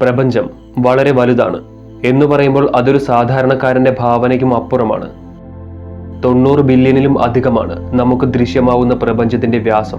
പ്രപഞ്ചം വളരെ വലുതാണ് എന്ന് പറയുമ്പോൾ അതൊരു സാധാരണക്കാരന്റെ ഭാവനയ്ക്കും അപ്പുറമാണ്. തൊണ്ണൂറ് ബില്യണിലും അധികമാണ് നമുക്ക് ദൃശ്യമാവുന്ന പ്രപഞ്ചത്തിന്റെ വ്യാസം.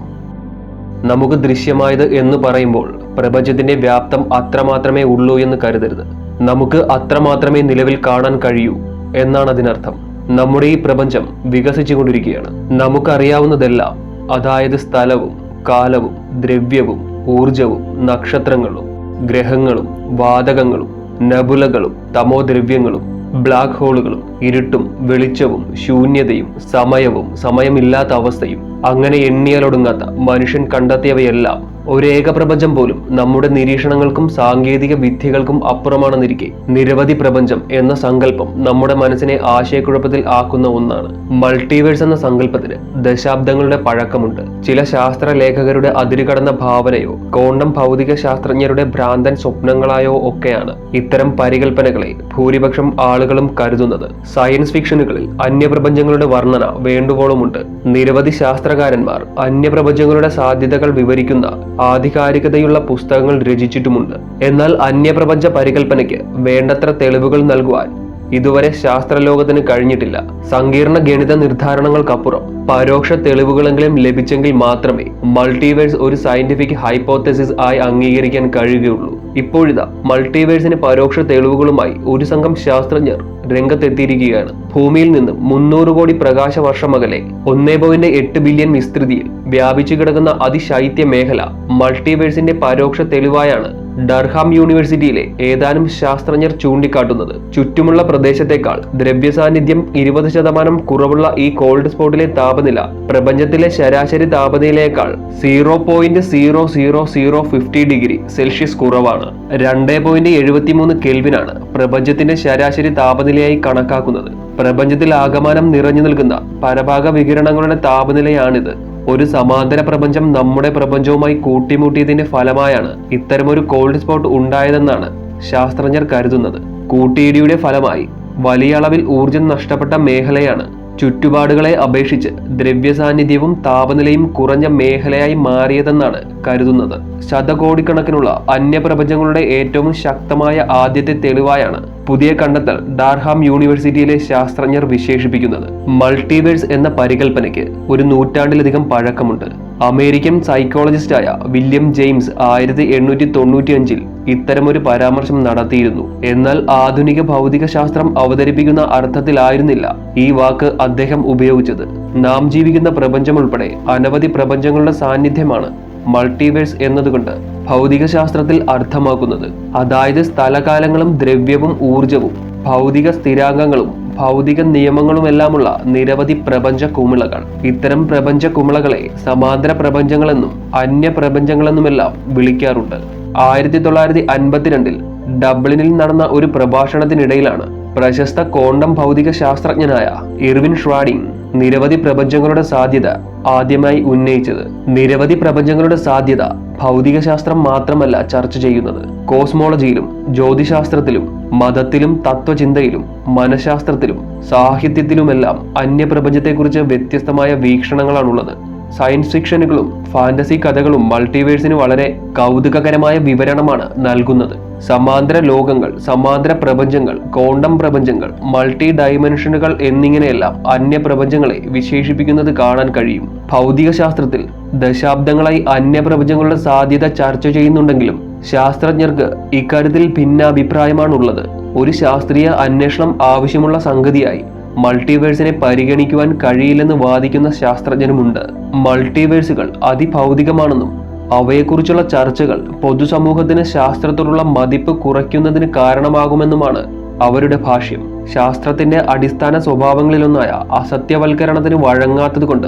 നമുക്ക് ദൃശ്യമായത് എന്ന് പറയുമ്പോൾ പ്രപഞ്ചത്തിന്റെ വ്യാപ്തം അത്രമാത്രമേ ഉള്ളൂ എന്ന് കരുതരുത്. നമുക്ക് അത്രമാത്രമേ നിലവിൽ കാണാൻ കഴിയൂ എന്നാണ് അതിനർത്ഥം. നമ്മുടെ ഈ പ്രപഞ്ചം വികസിച്ചുകൊണ്ടിരിക്കുകയാണ്. നമുക്കറിയാവുന്നതെല്ലാം അതായത് സ്ഥലവും കാലവും ദ്രവ്യവും ഊർജവും നക്ഷത്രങ്ങളും ഗ്രഹങ്ങളും വാതകങ്ങളും നബുലകളും തമോദ്രവ്യങ്ങളും ബ്ലാക്ക് ഹോളുകളും ഇരുട്ടും വെളിച്ചവും ശൂന്യതയും സമയവും സമയമില്ലാത്ത അവസ്ഥയും അങ്ങനെ എണ്ണിയാലൊടുങ്ങാത്ത മനുഷ്യൻ കണ്ടെത്തിയവയെല്ലാം ഒരു ഏകപ്രപഞ്ചം പോലും നമ്മുടെ നിരീക്ഷണങ്ങൾക്കും സാങ്കേതിക വിദ്യകൾക്കും അപ്പുറമാണെന്നിരിക്കെ നിരവധി പ്രപഞ്ചം എന്ന സങ്കല്പം നമ്മുടെ മനസ്സിനെ ആശയക്കുഴപ്പത്തിൽ ആക്കുന്ന ഒന്നാണ്. മൾട്ടിവേഴ്സ് എന്ന സങ്കല്പത്തിന് ദശാബ്ദങ്ങളുടെ പഴക്കമുണ്ട്. ചില ശാസ്ത്ര ലേഖകരുടെ അതിരുകടന്ന ഭാവനയോ കോണ്ടം ഭൗതിക ശാസ്ത്രജ്ഞരുടെ ഭ്രാന്തൻ സ്വപ്നങ്ങളായോ ഒക്കെയാണ് ഇത്തരം പരികൽപ്പനകളെ ഭൂരിപക്ഷം ആളുകളും കരുതുന്നത്. സയൻസ് ഫിക്ഷനുകളിൽ അന്യപ്രപഞ്ചങ്ങളുടെ വർണന വേണ്ടുവോളമുണ്ട്. നിരവധി ശാസ്ത്രകാരന്മാർ അന്യപ്രപഞ്ചങ്ങളുടെ സാധ്യതകൾ വിവരിക്കുന്ന ആധികാരികതയുള്ള പുസ്തകങ്ങൾ രചിച്ചിട്ടുമുണ്ട്. എന്നാൽ അന്യപ്രപഞ്ച പരികൽപ്പനയ്ക്ക് വേണ്ടത്ര തെളിവുകൾ നൽകുവാൻ ഇതുവരെ ശാസ്ത്രലോകത്തിന് കഴിഞ്ഞിട്ടില്ല. സങ്കീർണ ഗണിത നിർദ്ധാരണങ്ങൾക്കപ്പുറം പരോക്ഷ തെളിവുകളെങ്കിലും ലഭിച്ചെങ്കിൽ മാത്രമേ മൾട്ടിവേഴ്സ് ഒരു സയന്റിഫിക് ഹൈപ്പോത്തസിസ് ആയി അംഗീകരിക്കാൻ കഴിയുകയുള്ളൂ. ഇപ്പോഴിതാ മൾട്ടിവേഴ്സിന് പരോക്ഷ തെളിവുകളുമായി ഒരു സംഘം ശാസ്ത്രജ്ഞർ രംഗത്തെത്തിയിരിക്കുകയാണ്. ഭൂമിയിൽ നിന്ന് മുന്നൂറ് കോടി പ്രകാശ വർഷം അകലെ ഒന്നേ പോയിന്റ് എട്ട് ബില്യൺ വിസ്തൃതിയിൽ വ്യാപിച്ചു കിടക്കുന്ന അതിശൈത്യ മേഖല മൾട്ടിവേഴ്സിന്റെ പരോക്ഷ തെളിവായാണ് ഡർഹാം യൂണിവേഴ്സിറ്റിയിലെ ഏതാനും ശാസ്ത്രജ്ഞർ ചൂണ്ടിക്കാട്ടുന്നത് ചുറ്റുമുള്ള പ്രദേശത്തേക്കാൾ ദ്രവ്യ സാന്നിധ്യം ഇരുപത് ശതമാനം കുറവുള്ള ഈ കോൾഡ് സ്പോട്ടിലെ താപനില പ്രപഞ്ചത്തിലെ ശരാശരി താപനിലയേക്കാൾ zero point zero zero zero fifty degree Celsius കുറവാണ്. രണ്ട് പോയിന്റ് എഴുപത്തിമൂന്ന് കെൽവിനാണ് പ്രപഞ്ചത്തിന്റെ ശരാശരി താപനിലയായി കണക്കാക്കുന്നത്. പ്രപഞ്ചത്തിൽ ആകമാനം നിറഞ്ഞു നിൽക്കുന്ന പരഭാഗ വികിരണങ്ങളുടെ താപനിലയാണിത്. ഒരു സമാന്തര പ്രപഞ്ചം നമ്മുടെ പ്രപഞ്ചവുമായി കൂട്ടിമുട്ടിയതിന്റെ ഫലമായാണ് ഇത്തരമൊരു കോൾഡ് സ്പോട്ട് ഉണ്ടായതെന്നാണ് ശാസ്ത്രജ്ഞർ കരുതുന്നത്. കൂട്ടിയിടിയുടെ ഫലമായി വലിയ അളവിൽ ഊർജം നഷ്ടപ്പെട്ട മേഖലയാണ് ചുറ്റുപാടുകളെ അപേക്ഷിച്ച് ദ്രവ്യസാന്നിധ്യവും താപനിലയും കുറഞ്ഞ മേഖലയായി മാറിയതെന്നാണ് കരുതുന്നത്. ശതകോടിക്കണക്കിനുള്ള അന്യപ്രപഞ്ചങ്ങളുടെ ഏറ്റവും ശക്തമായ ആദ്യത്തെ തെളിവായാണ് പുതിയ കണ്ടെത്തൽ ഡാർഹാം യൂണിവേഴ്സിറ്റിയിലെ ശാസ്ത്രജ്ഞർ വിശേഷിപ്പിക്കുന്നത്. മൾട്ടിവേഴ്സ് എന്ന പരികൽപ്പനയ്ക്ക് ഒരു നൂറ്റാണ്ടിലധികം പഴക്കമുണ്ട്. അമേരിക്കൻ സൈക്കോളജിസ്റ്റായ വില്യം ജെയിംസ് ആയിരത്തി എണ്ണൂറ്റി തൊണ്ണൂറ്റി അഞ്ചിൽ ഇത്തരമൊരു പരാമർശം നടത്തിയിരുന്നു. എന്നാൽ ആധുനിക ഭൗതിക ശാസ്ത്രം അവതരിപ്പിക്കുന്ന അർത്ഥത്തിലായിരുന്നില്ല ഈ വാക്ക് അദ്ദേഹം ഉപയോഗിച്ചത്. നാം ജീവിക്കുന്ന പ്രപഞ്ചം ഉൾപ്പെടെ അനവധി പ്രപഞ്ചങ്ങളുടെ സാന്നിധ്യമാണ് മൾട്ടിവേഴ്സ് എന്നതുകൊണ്ട് ഭൗതിക ശാസ്ത്രത്തിൽ അർത്ഥമാക്കുന്നത്. അതായത് സ്ഥലകാലങ്ങളും ദ്രവ്യവും ഊർജവും ഭൗതിക സ്ഥിരാംഗങ്ങളും ഭൗതിക നിയമങ്ങളുമെല്ലാമുള്ള നിരവധി പ്രപഞ്ച കുമിളകൾ. ഇത്തരം പ്രപഞ്ച കുമിളകളെ സമാന്തര പ്രപഞ്ചങ്ങളെന്നും അന്യ പ്രപഞ്ചങ്ങളെന്നുമെല്ലാം വിളിക്കാറുണ്ട്. ആയിരത്തി തൊള്ളായിരത്തി അൻപത്തിരണ്ടിൽ ഡബ്ലിനിൽ നടന്ന ഒരു പ്രഭാഷണത്തിനിടയിലാണ് പ്രശസ്ത കോണ്ടം ഭൗതിക ശാസ്ത്രജ്ഞനായ ഇർവിൻ ഷ്വാഡിങ് നിരവധി പ്രപഞ്ചങ്ങളുടെ സാധ്യത ആദ്യമായി ഉന്നയിച്ചത്. നിരവധി പ്രപഞ്ചങ്ങളുടെ സാധ്യത ഭൗതികശാസ്ത്രം മാത്രമല്ല ചർച്ച ചെയ്യുന്നത്. കോസ്മോളജിയിലും ജ്യോതിശാസ്ത്രത്തിലും മതത്തിലും തത്വചിന്തയിലും മനഃശാസ്ത്രത്തിലും സാഹിത്യത്തിലുമെല്ലാം അന്യപ്രപഞ്ചത്തെക്കുറിച്ച് വ്യത്യസ്തമായ വീക്ഷണങ്ങളാണുള്ളത്. സയൻസ് ഫിക്ഷനുകളും ഫാന്റസി കഥകളും മൾട്ടിവേഴ്സിന് വളരെ കൗതുകകരമായ വിവരണമാണ് നൽകുന്നത്. സമാന്തര ലോകങ്ങൾ സമാന്തര പ്രപഞ്ചങ്ങൾ കോണ്ടം പ്രപഞ്ചങ്ങൾ മൾട്ടി ഡൈമെൻഷനുകൾ എന്നിങ്ങനെയെല്ലാം അന്യപ്രപഞ്ചങ്ങളെ വിശേഷിപ്പിക്കുന്നത് കാണാൻ കഴിയും. ഭൗതിക ശാസ്ത്രത്തിൽ ദശാബ്ദങ്ങളായി അന്യപ്രപഞ്ചങ്ങളുടെ സാധ്യത ചർച്ച ചെയ്യുന്നുണ്ടെങ്കിലും ശാസ്ത്രജ്ഞർക്ക് ഇക്കാര്യത്തിൽ ഭിന്നാഭിപ്രായമാണുള്ളത്. ഒരു ശാസ്ത്രീയ അന്വേഷണം ആവശ്യമുള്ള സംഗതിയായി മൾട്ടിവേഴ്സിനെ പരിഗണിക്കുവാൻ കഴിയില്ലെന്ന് വാദിക്കുന്ന ശാസ്ത്രജ്ഞരുമുണ്ട്. മൾട്ടിവേഴ്സുകൾ അതിഭൗതികമാണെന്നും അവയെക്കുറിച്ചുള്ള ചർച്ചകൾ പൊതുസമൂഹത്തിന് ശാസ്ത്രത്തോടുള്ള മതിപ്പ് കുറയ്ക്കുന്നതിന് കാരണമാകുമെന്നുമാണ് അവരുടെ ഭാഷ്യം. ശാസ്ത്രത്തിന്റെ അടിസ്ഥാന സ്വഭാവങ്ങളിലൊന്നായ അസത്യവൽക്കരണത്തിന് വഴങ്ങാത്തതുകൊണ്ട്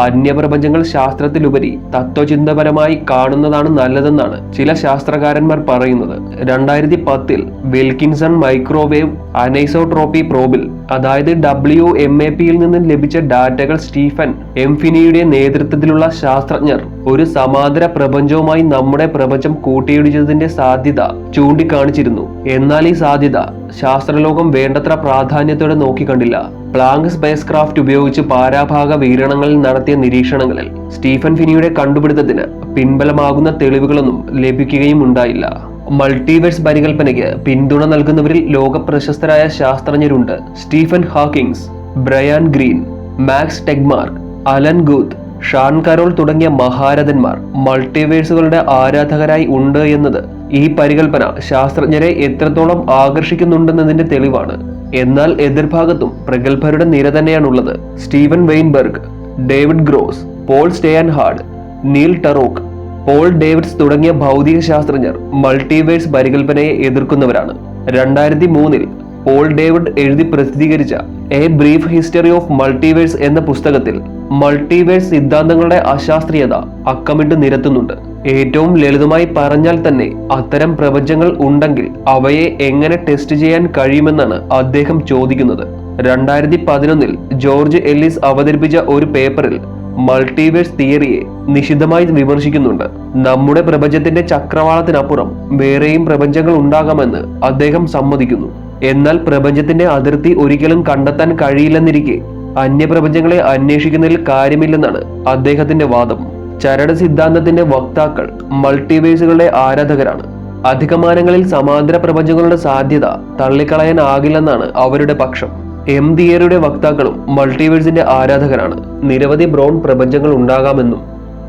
അന്യപ്രപഞ്ചങ്ങൾ ശാസ്ത്രത്തിലുപരി തത്വചിന്തപരമായി കാണുന്നതാണ് നല്ലതെന്നാണ് ചില ശാസ്ത്രകാരന്മാർ പറയുന്നത്. രണ്ടായിരത്തി പത്തിൽ വിൽക്കിൻസൺ മൈക്രോവേവ് അനൈസോട്രോപ്പി പ്രോബിൽ അതായത് ഡബ്ല്യു എം എ പിയിൽ നിന്ന് ലഭിച്ച ഡാറ്റകൾ സ്റ്റീഫൻ എംഫിനിയുടെ നേതൃത്വത്തിലുള്ള ശാസ്ത്രജ്ഞർ ഒരു സമാന്തര പ്രപഞ്ചവുമായി നമ്മുടെ പ്രപഞ്ചം കൂട്ടിയിടിച്ചതിന്റെ സാധ്യത ചൂണ്ടിക്കാണിച്ചിരുന്നു. എന്നാൽ ഈ സാധ്യത ശാസ്ത്രലോകം വേണ്ടത്ര പ്രാധാന്യത്തോടെ നോക്കിക്കണ്ടില്ല. പ്ലാങ്ക് സ്പേസ് ക്രാഫ്റ്റ് ഉപയോഗിച്ച് പാരാഭാഗ വീരണങ്ങളിൽ നടത്തിയ നിരീക്ഷണങ്ങളിൽ സ്റ്റീഫൻ ഫിനിയുടെ കണ്ടുപിടുത്തത്തിന് പിൻബലമാകുന്ന തെളിവുകളൊന്നും ലഭിക്കുകയും ഉണ്ടായില്ല. മൾട്ടിവേഴ്സ് പരികൽപ്പനയ്ക്ക് പിന്തുണ നൽകുന്നവരിൽ ലോക പ്രശസ്തരായ ശാസ്ത്രജ്ഞരുണ്ട് Stephen Hawkings Brian Greene Max Tegmark Alan Guth Sean Carroll തുടങ്ങിയ മഹാരഥന്മാർ മൾട്ടിവേഴ്സുകളുടെ ആരാധകരായി ഉണ്ട് എന്നത് ഈ പരികൽപ്പന ശാസ്ത്രജ്ഞരെ എത്രത്തോളം ആകർഷിക്കുന്നുണ്ടെന്നതിന്റെ തെളിവാണ്. എന്നാൽ എതിർഭാഗത്തും പ്രഗത്ഭരുടെ നിര തന്നെയാണുള്ളത്. Steven Weinberg David Gross Paul Steinhardt Neil Turok Paul Davies തുടങ്ങിയ ഭൗതിക ശാസ്ത്രജ്ഞർ മൾട്ടിവേഴ്സ് പരികൽപ്പനയെ എതിർക്കുന്നവരാണ്. രണ്ടായിരത്തി മൂന്നിൽ പോൾ ഡേവിഡ് എഴുതി പ്രസിദ്ധീകരിച്ച a brief history of multiverse എന്ന പുസ്തകത്തിൽ മൾട്ടിവേഴ്സ് സിദ്ധാന്തങ്ങളുടെ അശാസ്ത്രീയത അക്കമിട്ട് നിരത്തുന്നുണ്ട്. ഏറ്റവും ലളിതമായി പറഞ്ഞാൽ തന്നെ അത്തരം പ്രപഞ്ചങ്ങൾ ഉണ്ടെങ്കിൽ അവയെ എങ്ങനെ ടെസ്റ്റ് ചെയ്യാൻ കഴിയുമെന്നാണ് അദ്ദേഹം ചോദിക്കുന്നത്. രണ്ടായിരത്തി പതിനൊന്നിൽ ജോർജ് എല്ലിസ് അവതരിപ്പിച്ച ഒരു പേപ്പറിൽ മൾട്ടിവേഴ്സ് തിയറിയെ നിശിതമായി വിമർശിക്കുന്നുണ്ട്. നമ്മുടെ പ്രപഞ്ചത്തിന്റെ ചക്രവാളത്തിനപ്പുറം വേറെയും പ്രപഞ്ചങ്ങൾ ഉണ്ടാകാമെന്ന് അദ്ദേഹം സമ്മതിക്കുന്നു. എന്നാൽ പ്രപഞ്ചത്തിന്റെ അതിർത്തി ഒരിക്കലും കണ്ടെത്താൻ കഴിയില്ലെന്നിരിക്കെ. അന്യപ്രപഞ്ചങ്ങളെ അന്വേഷിക്കുന്നതിൽ കാര്യമില്ലെന്നാണ് അദ്ദേഹത്തിന്റെ വാദം. ചരട് സിദ്ധാന്തത്തിന്റെ വക്താക്കൾ മൾട്ടിവേഴ്സുകളുടെ ആരാധകരാണ്. അധികമാനങ്ങളിൽ സമാന്തര പ്രപഞ്ചങ്ങളുടെ സാധ്യത തള്ളിക്കളയാൻ തള്ളിക്കളയാനാകില്ലെന്നാണ് അവരുടെ പക്ഷം. എം. തിയറിയുടെ വക്താക്കളും മൾട്ടിവേഴ്സിന്റെ ആരാധകരാണ്. നിരവധി ബ്രൗൺ പ്രപഞ്ചങ്ങൾ ഉണ്ടാകാമെന്നും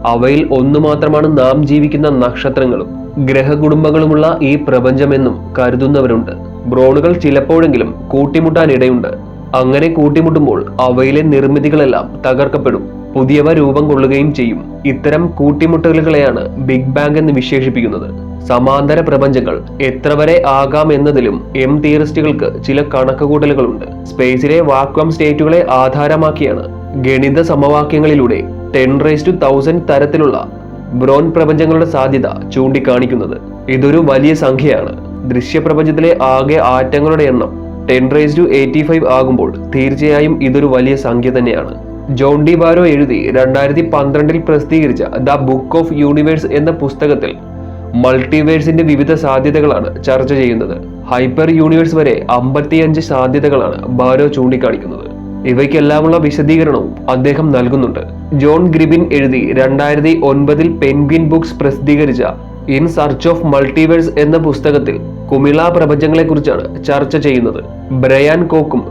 അവയിൽ ഒന്നു മാത്രമാണ് നാം ജീവിക്കുന്ന നക്ഷത്രങ്ങളും ഗ്രഹകുടുംബങ്ങളുമുള്ള ഈ പ്രപഞ്ചമെന്നും കരുതുന്നവരുണ്ട്. ബ്രോണുകൾ ചിലപ്പോഴെങ്കിലും കൂട്ടിമുട്ടാനിടയുണ്ട്. അങ്ങനെ കൂട്ടിമുട്ടുമ്പോൾ അവയിലെ നിർമ്മിതികളെല്ലാം തകർക്കപ്പെടും. പുതിയവ രൂപം കൊള്ളുകയും ചെയ്യും. ഇത്തരം കൂട്ടിമുട്ടലുകളെയാണ് ബിഗ് ബാങ് എന്ന് വിശേഷിപ്പിക്കുന്നത്. സമാന്തര പ്രപഞ്ചങ്ങൾ എത്ര വരെ ആകാം എന്നതിലും എം തിയറിസ്റ്റുകൾക്ക് ചില കണക്കുകൂട്ടലുകളുണ്ട്. സ്പേസിലെ വാക്വം സ്റ്റേറ്റുകളെ ആധാരമാക്കിയാണ് ഗണിത സമവാക്യങ്ങളിലൂടെ ടെൻ റേസ് ടു തൗസൻഡ് തരത്തിലുള്ള ബ്രോൺ പ്രപഞ്ചങ്ങളുടെ സാധ്യത ചൂണ്ടിക്കാണിക്കുന്നത്. ഇതൊരു വലിയ സംഖ്യയാണ്. ദൃശ്യപ്രപഞ്ചത്തിലെ ആകെ ആറ്റങ്ങളുടെ എണ്ണം ten raise to eighty five ആകുമ്പോൾ തീർച്ചയായും ഇതൊരു വലിയ സംഖ്യ തന്നെയാണ്. ജോൺ ഡി ബാരോ എഴുതി രണ്ടായിരത്തി പന്ത്രണ്ടിൽ പ്രസിദ്ധീകരിച്ച ദ ബുക്ക് ഓഫ് യൂണിവേഴ്സ് എന്ന പുസ്തകത്തിൽ മൾട്ടിവേഴ്സിന്റെ വിവിധ സാധ്യതകളാണ് ചർച്ച ചെയ്യുന്നത്. ഹൈപ്പർ യൂണിവേഴ്സ് വരെ അമ്പത്തിയഞ്ച് സാധ്യതകളാണ് ബാരോ ചൂണ്ടിക്കാണിക്കുന്നത്. ഇവയ്ക്കെല്ലാമുള്ള വിശദീകരണവും അദ്ദേഹം നൽകുന്നുണ്ട്. ജോൺ ഗ്രിബിൻ എഴുതി രണ്ടായിരത്തി ഒൻപതിൽ പെൻഗ്വിൻ ബുക്സ് പ്രസിദ്ധീകരിച്ച ഇൻ സർച്ച് ഓഫ് മൾട്ടിവേഴ്സ് എന്ന പുസ്തകത്തിൽ കുമിള പ്രപഞ്ചങ്ങളെക്കുറിച്ചാണ് ചർച്ച ചെയ്യുന്നത്. ബ്രയാൻ കോക്കും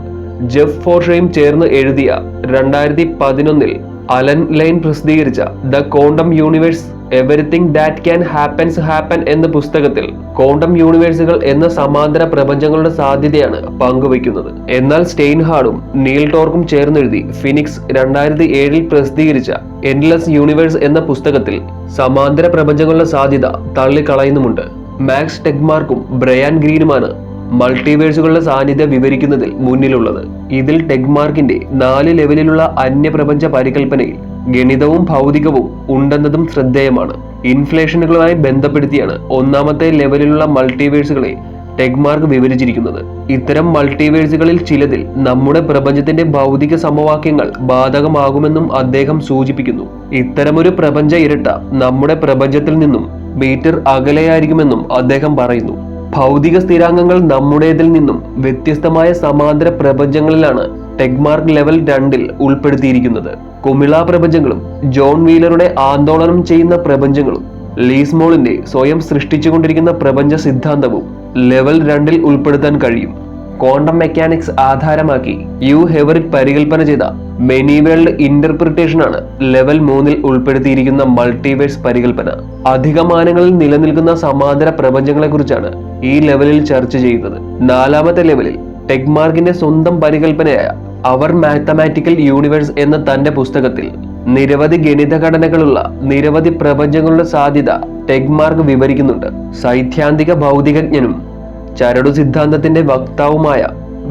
ജെഫ് ഫോർഷയും ചേർന്ന് എഴുതിയ രണ്ടായിരത്തി പതിനൊന്നിൽ അലൻ ലൈൻ പ്രസിദ്ധീകരിച്ച the quantum universe everything that can happens happen എന്ന പുസ്തകത്തിൽ ക്വാണ്ടം യൂണിവേഴ്സുകൾ എന്ന സമാന്തര പ്രപഞ്ചങ്ങളുടെ സാധ്യതയാണ് പങ്കുവയ്ക്കുന്നത്. എന്നാൽ സ്റ്റെയിൻഹാർഡും നീൽ ടോർക്കും ചേർന്നെഴുതി ഫിനിക്സ് രണ്ടായിരത്തി ഏഴിൽ പ്രസിദ്ധീകരിച്ച എൻഡ്ലെസ് യൂണിവേഴ്സ് എന്ന പുസ്തകത്തിൽ സമാന്തര പ്രപഞ്ചങ്ങളുടെ സാധ്യത തള്ളിക്കളയുന്നുമുണ്ട്. മാക്സ് ടെഗ്മാർക്കും ബ്രയാൻ ഗ്രീനുമാണ് മൾട്ടിവേഴ്സുകളുടെ സാന്നിധ്യം വിവരിക്കുന്നതിൽ മുന്നിലുള്ളത്. ഇതിൽ ടെഗ്മാർക്കിന്റെ നാല് ലെവലിലുള്ള അന്യപ്രപഞ്ച പരികൽപ്പനയിൽ ഗണിതവും ഭൗതികവും ഉണ്ടെന്നതും ശ്രദ്ധേയമാണ്. ഇൻഫ്ലേഷനുകളുമായി ബന്ധപ്പെടുത്തിയാണ് ഒന്നാമത്തെ ലെവലിലുള്ള മൾട്ടിവേഴ്സുകളെ ടെഗ്മാർക്ക് വിവരിച്ചിരിക്കുന്നത്. ഇത്തരം മൾട്ടിവേഴ്സുകളിൽ ചിലതിൽ നമ്മുടെ പ്രപഞ്ചത്തിന്റെ ഭൗതിക സമവാക്യങ്ങൾ ബാധകമാകുമെന്നും അദ്ദേഹം സൂചിപ്പിക്കുന്നു. ഇത്തരമൊരു പ്രപഞ്ച ഇരട്ട നമ്മുടെ പ്രപഞ്ചത്തിൽ നിന്നും മീറ്റർ അകലെയായിരിക്കുമെന്നും അദ്ദേഹം പറയുന്നു. ഭൗതിക സ്ഥിരാംഗങ്ങൾ നമ്മുടേതിൽ നിന്നും വ്യത്യസ്തമായ സമാന്തര പ്രപഞ്ചങ്ങളിലാണ് ടെക്മാർക്ക് ലെവൽ രണ്ടിൽ ഉൾപ്പെടുത്തിയിരിക്കുന്നത്. കുമിള പ്രപഞ്ചങ്ങളും ജോൺ വീലറുടെ ആന്തോളനം ചെയ്യുന്ന പ്രപഞ്ചങ്ങളും ലീസ്മോളിന്റെ സ്വയം സൃഷ്ടിച്ചുകൊണ്ടിരിക്കുന്ന പ്രപഞ്ച സിദ്ധാന്തവും ലെവൽ രണ്ടിൽ ഉൾപ്പെടുത്താൻ കഴിയും. ക്വാണ്ടം മെക്കാനിക്സ് ആധാരമാക്കി യു ഹെവറിറ്റ് പരികൽപ്പന ചെയ്ത മെനിവേൾഡ് ഇന്റർപ്രിട്ടേഷൻ ആണ് ലെവൽ മൂന്നിൽ ഉൾപ്പെടുത്തിയിരിക്കുന്ന മൾട്ടിവേഴ്സ് പരികൽപ്പന. അധികമാനങ്ങളിൽ നിലനിൽക്കുന്ന സമാന്തര പ്രപഞ്ചങ്ങളെക്കുറിച്ചാണ് ഈ ലെവലിൽ ചർച്ച ചെയ്യുന്നത്. നാലാമത്തെ ലെവലിൽ ടെക്മാർക്കിന്റെ സ്വന്തം പരികൽപ്പനയായ അവർ മാത്തമാറ്റിക്കൽ യൂണിവേഴ്സ് എന്ന തന്റെ പുസ്തകത്തിൽ നിരവധി ഗണിത ഘടനകളുള്ള നിരവധി പ്രപഞ്ചങ്ങളുടെ സാധ്യത ടെഗ്മാർക്ക് വിവരിക്കുന്നുണ്ട്. സൈദ്ധാന്തിക ഭൗതികജ്ഞനും ചരടു സിദ്ധാന്തത്തിന്റെ വക്താവുമായ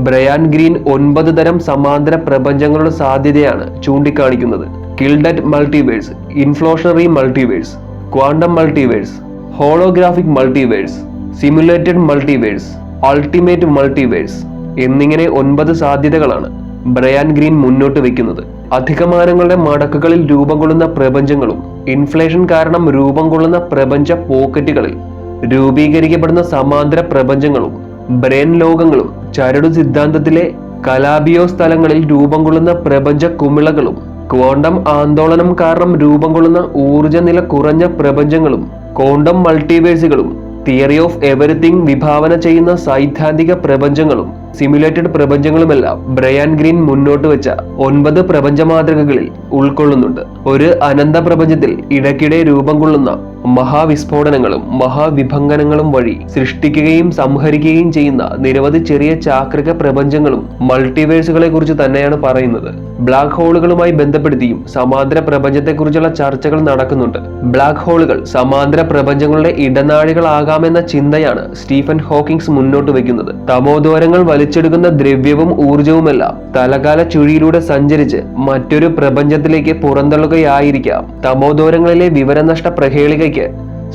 ബ്രയാൻ ഗ്രീൻ ഒൻപത് തരം സമാന്തര പ്രപഞ്ചങ്ങളുടെ സാധ്യതയാണ് ചൂണ്ടിക്കാണിക്കുന്നത്. Quilted multiverse inflationary multiverse quantum multiverse holographic multiverse simulated multiverse ultimate multiverse എന്നിങ്ങനെ ഒൻപത് സാധ്യതകളാണ് ബ്രയാൻ ഗ്രീൻ മുന്നോട്ട് വെക്കുന്നത്. അധികമാനങ്ങളുടെ മടക്കുകളിൽ രൂപം കൊള്ളുന്ന പ്രപഞ്ചങ്ങളും ഇൻഫ്ലേഷൻ കാരണം രൂപം കൊള്ളുന്ന പ്രപഞ്ച പോക്കറ്റുകളിൽ രൂപീകരിക്കപ്പെടുന്ന സമാന്തര പ്രപഞ്ചങ്ങളും ബ്രെയിൻ ലോകങ്ങളും ചരടു സിദ്ധാന്തത്തിലെ കലാബിയോ സ്ഥലങ്ങളിൽ രൂപം കൊള്ളുന്ന പ്രപഞ്ച കുമിളകളും ക്വാണ്ടം ആന്തോളനം കാരണം രൂപം കൊള്ളുന്ന ഊർജ നില കുറഞ്ഞ പ്രപഞ്ചങ്ങളും ക്വാണ്ടം മൾട്ടിവേഴ്സുകളും തിയറി ഓഫ് എവറിത്തിങ് വിഭാവന ചെയ്യുന്ന സൈദ്ധാന്തിക പ്രപഞ്ചങ്ങളും. സിമുലേറ്റഡ് പ്രപഞ്ചങ്ങളുമെല്ലാം ബ്രയാൻ ഗ്രീൻ മുന്നോട്ട് വെച്ച ഒൻപത് പ്രപഞ്ച മാതൃകകളിൽ ഉൾക്കൊള്ളുന്നുണ്ട്. ഒരു അനന്ത പ്രപഞ്ചത്തിൽ ഇടയ്ക്കിടെ രൂപം കൊള്ളുന്ന മഹാവിസ്ഫോടനങ്ങളും മഹാവിഭംഗനങ്ങളും വഴി സൃഷ്ടിക്കുകയും സംഹരിക്കുകയും ചെയ്യുന്ന നിരവധി ചെറിയ ചാക്രിക പ്രപഞ്ചങ്ങളും മൾട്ടിവേഴ്സുകളെ കുറിച്ച് തന്നെയാണ് പറയുന്നത്. ബ്ലാക്ക് ഹോളുകളുമായി ബന്ധപ്പെടുത്തിയും സമാന്തര പ്രപഞ്ചത്തെക്കുറിച്ചുള്ള ചർച്ചകൾ നടക്കുന്നുണ്ട്. ബ്ലാക്ക് ഹോളുകൾ സമാന്തര പ്രപഞ്ചങ്ങളുടെ ഇടനാഴികളാകാമെന്ന ചിന്തയാണ് സ്റ്റീഫൻ ഹോക്കിംഗ്സ് മുന്നോട്ട് വയ്ക്കുന്നത്. തമോദ്വാരങ്ങൾ വലിച്ചെടുക്കുന്ന ദ്രവ്യവും ഊർജവുമെല്ലാം തലകാല ചുഴിയിലൂടെ സഞ്ചരിച്ച് മറ്റൊരു പ്രപഞ്ചത്തിലേക്ക് പുറന്തള്ളുകയായിരിക്കാം. തമോദൂരങ്ങളിലെ വിവരനഷ്ട പ്രഹേളികയ്ക്ക്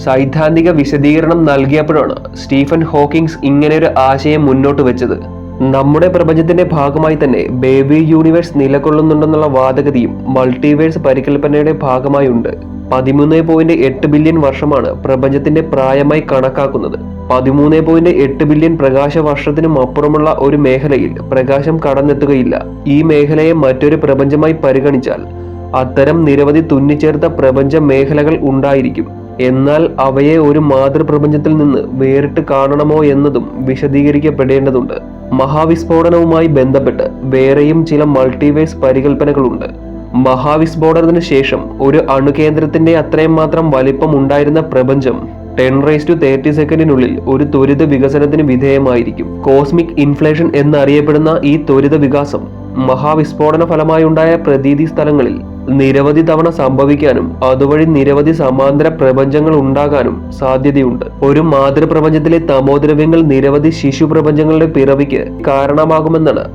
സൈദ്ധാന്തിക വിശദീകരണം നൽകിയപ്പോഴാണ് സ്റ്റീഫൻ ഹോക്കിങ്സ് ഇങ്ങനെയൊരു ആശയം മുന്നോട്ട് വെച്ചത്. നമ്മുടെ പ്രപഞ്ചത്തിന്റെ ഭാഗമായി തന്നെ ബേബി യൂണിവേഴ്സ് നിലകൊള്ളുന്നുണ്ടെന്നുള്ള വാദഗതിയും മൾട്ടിവേഴ്സ് പരികൽപ്പനയുടെ ഭാഗമായുണ്ട്. പതിമൂന്ന് പോയിന്റ് എട്ട് ബില്യൺ വർഷമാണ് പ്രപഞ്ചത്തിന്റെ പ്രായമായി കണക്കാക്കുന്നത്. പതിമൂന്ന് പോയിന്റ് എട്ട് ബില്യൺ പ്രകാശ വർഷത്തിനും അപ്പുറമുള്ള ഒരു മേഖലയിൽ പ്രകാശം കടന്നെത്തുകയില്ല. ഈ മേഖലയെ മറ്റൊരു പ്രപഞ്ചമായി പരിഗണിച്ചാൽ അത്തരം നിരവധി തുന്നിച്ചേർത്ത പ്രപഞ്ച മേഖലകൾ ഉണ്ടായിരിക്കും. എന്നാൽ അവയെ ഒരു മാതൃപ്രപഞ്ചത്തിൽ നിന്ന് വേറിട്ട് കാണണമോ എന്നതും വിശദീകരിക്കപ്പെടേണ്ടതുണ്ട്. മഹാവിസ്ഫോടനവുമായി ബന്ധപ്പെട്ട് വേറെയും ചില മൾട്ടിവേഴ്സ് പരികൽപ്പനകളുണ്ട്. മഹാവിസ്ഫോടനത്തിന് ശേഷം ഒരു അണുകേന്ദ്രത്തിന്റെ അത്രയും മാത്രം വലിപ്പം ഉണ്ടായിരുന്ന പ്രപഞ്ചം ടെൻ റൈസ് ടു തേർട്ടി സെക്കൻഡിനുള്ളിൽ ഒരു ത്വരിത വികസനത്തിന് വിധേയമായിരിക്കും. കോസ്മിക് ഇൻഫ്ലേഷൻ എന്നറിയപ്പെടുന്ന ഈ ത്വരിത വികാസം മഹാവിസ്ഫോടന ഫലമായുണ്ടായ പ്രതീതി സ്ഥലങ്ങളിൽ നിരവധി തവണ സംഭവിക്കാനും അതുവഴി നിരവധി സമാന്തര പ്രപഞ്ചങ്ങൾ ഉണ്ടാകാനും സാധ്യതയുണ്ട്. ഒരു മാതൃപ്രപഞ്ചത്തിലെ തമോദ്രവ്യങ്ങൾ നിരവധി ശിശു പ്രപഞ്ചങ്ങളുടെ പിറവിക്ക് കാരണമാകുമെന്നാണ്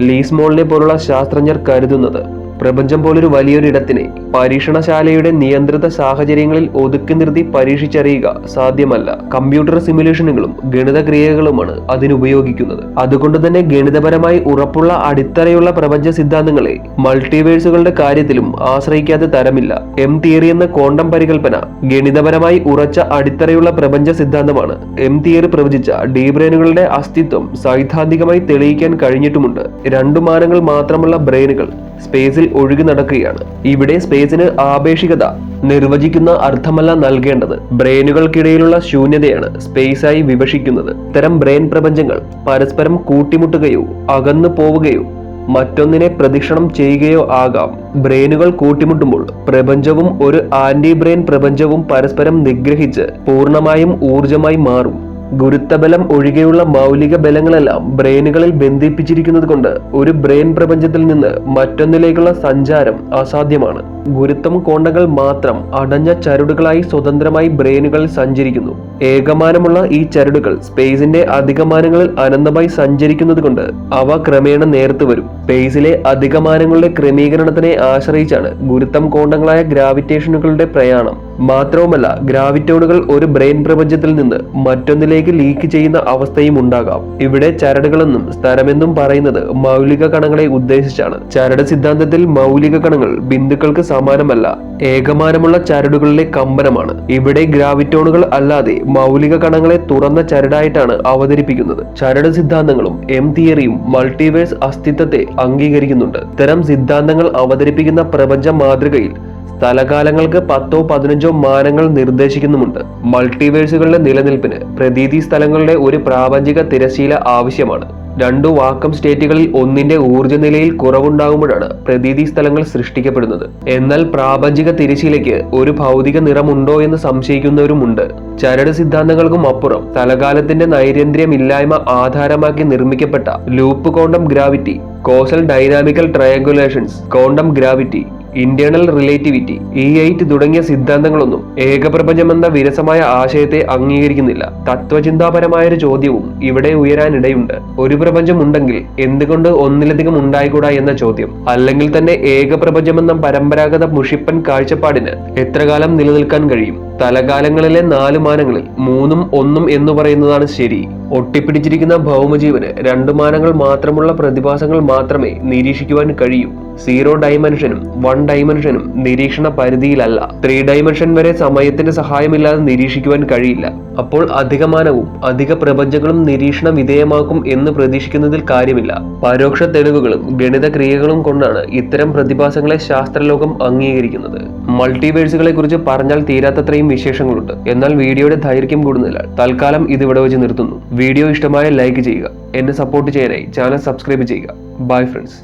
ലീസ്മോളിനെ പോലുള്ള ശാസ്ത്രജ്ഞർ കരുതുന്നത്. പ്രപഞ്ചം പോലൊരു വലിയൊരിടത്തിനെ പരീക്ഷണശാലയുടെ നിയന്ത്രിത സാഹചര്യങ്ങളിൽ ഒതുക്കി നിർത്തി പരീക്ഷിച്ചറിയുക സാധ്യമല്ല. കമ്പ്യൂട്ടർ സിമുലേഷനുകളും ഗണിത ക്രിയകളുമാണ് അതിനുപയോഗിക്കുന്നത്. അതുകൊണ്ട് തന്നെ ഗണിതപരമായി ഉറപ്പുള്ള അടിത്തറയുള്ള പ്രപഞ്ച സിദ്ധാന്തങ്ങളെ മൾട്ടിവേഴ്സുകളുടെ കാര്യത്തിലും ആശ്രയിക്കാതെ തരമില്ല. എം തിയറി എന്ന ക്വാണ്ടം പരികൽപ്പന ഗണിതപരമായി ഉറച്ച അടിത്തറയുള്ള പ്രപഞ്ച സിദ്ധാന്തമാണ്. എം തിയറി പ്രവചിച്ച ഡീബ്രെയിനുകളുടെ അസ്തിത്വം സൈദ്ധാന്തികമായി തെളിയിക്കാൻ കഴിഞ്ഞിട്ടുമുണ്ട്. രണ്ടു മാനങ്ങൾ മാത്രമുള്ള ബ്രെയിനുകൾ സ്പേസിൽ ഒഴുകി നടക്കുകയാണ്. ഇവിടെ സ്പേസിന് ആപേക്ഷികത നിർവചിക്കുന്ന അർത്ഥമല്ല നൽകേണ്ടത്. ബ്രെയിനുകൾക്കിടയിലുള്ള ശൂന്യതയാണ് സ്പേസായി വിവക്ഷിക്കുന്നത്. ഇത്തരം ബ്രെയിൻ പ്രപഞ്ചങ്ങൾ പരസ്പരം കൂട്ടിമുട്ടുകയോ അകന്നു പോവുകയോ മറ്റൊന്നിനെ പ്രദക്ഷിണം ചെയ്യുകയോ ആകാം. ബ്രെയിനുകൾ കൂട്ടിമുട്ടുമ്പോൾ പ്രപഞ്ചവും ഒരു ആന്റി ബ്രെയിൻ പ്രപഞ്ചവും പരസ്പരം നിഗ്രഹിച്ച് പൂർണമായും ഊർജമായി മാറും. ഗുരുത്വബലം ഒഴികെയുള്ള മൗലിക ബലങ്ങളെല്ലാം ബ്രെയിനുകളിൽ ബന്ധിപ്പിച്ചിരിക്കുന്നത് കൊണ്ട് ഒരു ബ്രെയിൻ പ്രപഞ്ചത്തിൽ നിന്ന് മറ്റൊന്നിലേക്കുള്ള സഞ്ചാരം അസാധ്യമാണ്. ഗുരുത്വം കോണ്ടകൾ മാത്രം അടഞ്ഞ ചരടുകളായി സ്വതന്ത്രമായി ബ്രെയിനുകളിൽ സഞ്ചരിക്കുന്നു. ഏകമാനമുള്ള ഈ ചരടുകൾ സ്പേസിന്റെ അധികമാനങ്ങളിൽ അനന്തമായി സഞ്ചരിക്കുന്നത് കൊണ്ട് അവ ക്രമേണ നേർത്തു വരും. സ്പേസിലെ അധികമാനങ്ങളുടെ ക്രമീകരണത്തിനെ ആശ്രയിച്ചാണ് ഗുരുത്വം കോണ്ടങ്ങളായ ഗ്രാവിറ്റേഷനുകളുടെ പ്രയാണം. മാത്രവുമല്ല ഗ്രാവിറ്റോണുകൾ ഒരു ബ്രെയിൻ പ്രപഞ്ചത്തിൽ നിന്ന് മറ്റൊന്നിലേക്ക് ലീക്ക് ചെയ്യുന്ന അവസ്ഥയും ഉണ്ടാകാം. ഇവിടെ ചരടുകളെന്നും സ്ഥലമെന്നും പറയുന്നത് മൗലിക കണങ്ങളെ ഉദ്ദേശിച്ചാണ്. ചരട് സിദ്ധാന്തത്തിൽ മൗലിക കണങ്ങൾ ബിന്ദുക്കൾക്ക് സമാനമല്ല ഏകമാനമുള്ള ചരടുകളിലെ കമ്പനമാണ്. ഇവിടെ ഗ്രാവിറ്റോണുകൾ അല്ലാതെ മൗലിക കണങ്ങളെ തുറന്ന ചരടായിട്ടാണ് അവതരിപ്പിക്കുന്നത്. ചരട് സിദ്ധാന്തങ്ങളും എം തിയറിയും മൾട്ടിവേഴ്സ് അസ്തിത്വത്തെ അംഗീകരിക്കുന്നുണ്ട്. ഇത്തരം സിദ്ധാന്തങ്ങൾ അവതരിപ്പിക്കുന്ന പ്രപഞ്ച മാതൃകയിൽ സ്ഥലകാലങ്ങൾക്ക് പത്തോ പതിനഞ്ചോ മാനങ്ങൾ നിർദ്ദേശിക്കുന്നുമുണ്ട്. മൾട്ടിവേഴ്സുകളുടെ നിലനിൽപ്പിന് പ്രതീതി സ്ഥലങ്ങളുടെ ഒരു പ്രാപഞ്ചിക തിരശീല ആവശ്യമാണ്. രണ്ടു വാക്കം സ്റ്റേറ്റുകളിൽ ഒന്നിന്റെ ഊർജനിലയിൽ കുറവുണ്ടാകുമ്പോഴാണ് പ്രതീതി സ്ഥലങ്ങൾ സൃഷ്ടിക്കപ്പെടുന്നത്. എന്നാൽ പ്രാപഞ്ചിക തിരശീലയ്ക്ക് ഒരു ഭൗതിക നിറമുണ്ടോ എന്ന് സംശയിക്കുന്നവരുമുണ്ട്. ചരട് സിദ്ധാന്തങ്ങൾക്കും അപ്പുറം തലകാലത്തിന്റെ നൈരന്ധ്യമില്ലായ്മ ആധാരമാക്കി നിർമ്മിക്കപ്പെട്ട loop quantum gravity causal dynamical triangulations quantum gravity internal relativity E eight തുടങ്ങിയ സിദ്ധാന്തങ്ങളൊന്നും ഏകപ്രപഞ്ചമെന്ന വിരസമായ ആശയത്തെ അംഗീകരിക്കുന്നില്ല. തത്വചിന്താപരമായൊരു ചോദ്യവും ഇവിടെ ഉയരാനിടയുണ്ട്. ഒരു പ്രപഞ്ചം ഉണ്ടെങ്കിൽ എന്തുകൊണ്ട് ഒന്നിലധികം ഉണ്ടായിക്കൂടാ എന്ന ചോദ്യം. അല്ലെങ്കിൽ തന്നെ ഏകപ്രപഞ്ചമെന്ന പരമ്പരാഗത മുഷിപ്പൻ കാഴ്ചപ്പാടിന് എത്ര കാലം നിലനിൽക്കാൻ കഴിയും? തലകാലങ്ങളിലെ നാല് മാനങ്ങളിൽ മൂന്നും ഒന്നും എന്ന് പറയുന്നതാണ് ശരി. ഒട്ടിപ്പിടിച്ചിരിക്കുന്ന ഭൗമജീവന് രണ്ടു മാനങ്ങൾ മാത്രമുള്ള പ്രതിഭാസങ്ങൾ മാത്രമേ നിരീക്ഷിക്കുവാൻ കഴിയൂ. സീറോ ഡൈമെൻഷനും വൺ ഡൈമെൻഷനും നിരീക്ഷണ പരിധിയിലല്ല. ത്രീ ഡൈമെൻഷൻ വരെ സമയത്തിന്റെ സഹായമില്ലാതെ നിരീക്ഷിക്കുവാൻ കഴിയില്ല. അപ്പോൾ അധികമാനവും അധിക പ്രപഞ്ചങ്ങളും നിരീക്ഷണ വിധേയമാക്കും എന്ന് പ്രതീക്ഷിക്കുന്നതിൽ കാര്യമില്ല. പരോക്ഷ തെളിവുകളും ഗണിത ക്രിയകളും കൊണ്ടാണ് ഇത്തരം പ്രതിഭാസങ്ങളെ ശാസ്ത്രലോകം അംഗീകരിക്കുന്നത്. മൾട്ടിവേഴ്സുകളെ കുറിച്ച് പറഞ്ഞാൽ തീരാത്തത്രയും വിശേഷങ്ങളുണ്ട്. എന്നാൽ വീഡിയോയുടെ ദൈർഘ്യം കൂടുന്നില്ല തൽക്കാലം ഇതിവിടെ വെച്ച് നിർത്തുന്നു. വീഡിയോ ഇഷ്ടമായ ലൈക്ക് ചെയ്യുക. എന്നെ സപ്പോർട്ട് ചെയ്യാനായി ചാനൽ സബ്സ്ക്രൈബ് ചെയ്യുക. Bye friends